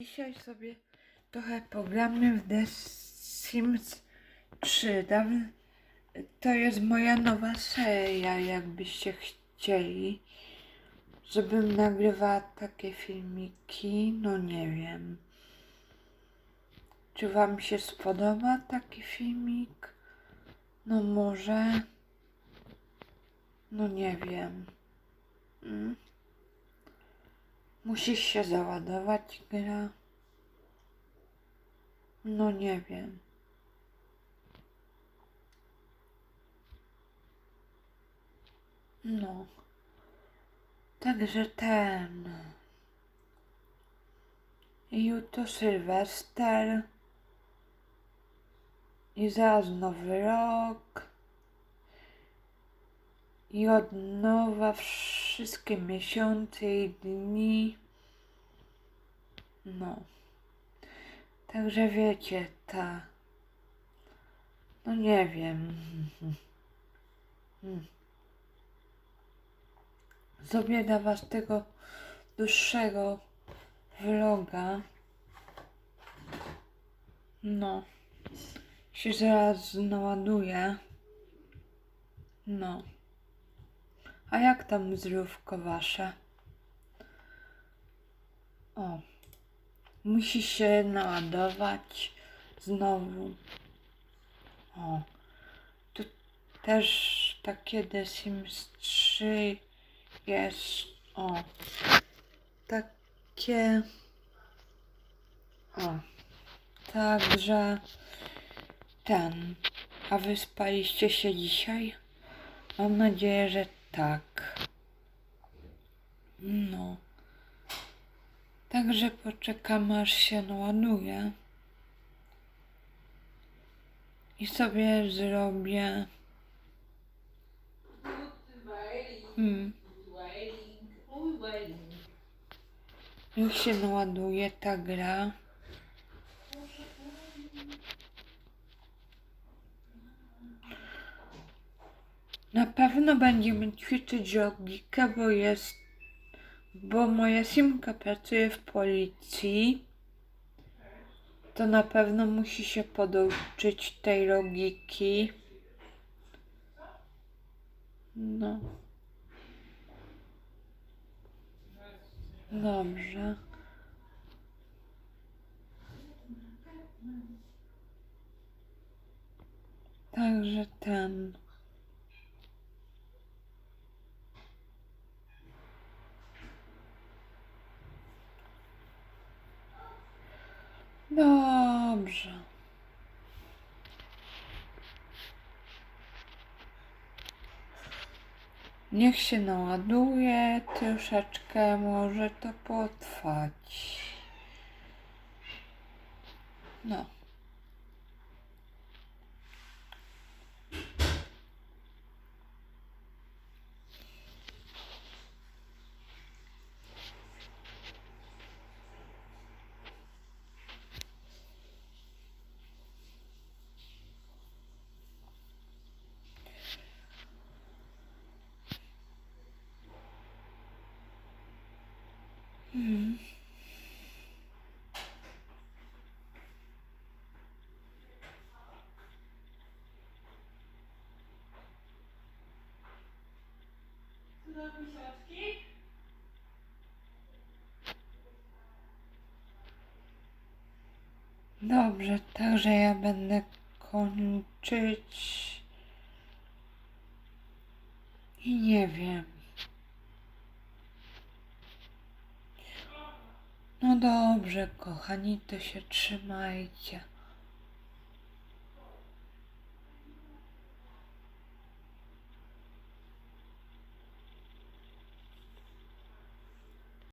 Dzisiaj sobie trochę pogramy w The Sims 3. Dawno- To jest moja nowa seria, jakbyście chcieli, żebym nagrywała takie filmiki. No nie wiem. Czy wam się spodoba taki filmik? No może. No nie wiem. Mm. Musi się załadować gra. No nie wiem. No. Także ten. Jutro Sylwester. I zaraz nowy rok. I od nowa wszystkie miesiące i dni. No. Także wiecie, ta. No nie wiem. Hmm. Zrobię dla was tego dłuższego vloga. No. Się zaraz naładuję. No. A jak tam zdrówko wasze? O. Musi się naładować znowu. O. Tu też takie The Sims 3 jest. O. Takie. O. Także ten. A wyspaliście się dzisiaj? Mam nadzieję, że tak. No. Także poczekam aż się naładuje. I sobie zrobię. Hmm. Niech się naładuje ta gra. Na pewno będziemy ćwiczyć logikę, bo jest bo moja simka pracuje w policji, to na pewno musi się poduczyć tej logiki. No. Dobrze. Także ten. Dobrze. Niech się naładuje, troszeczkę może to potrwać. No. Dobrze, także ja będę kończyć. I nie wiem. No dobrze, kochani, to się trzymajcie.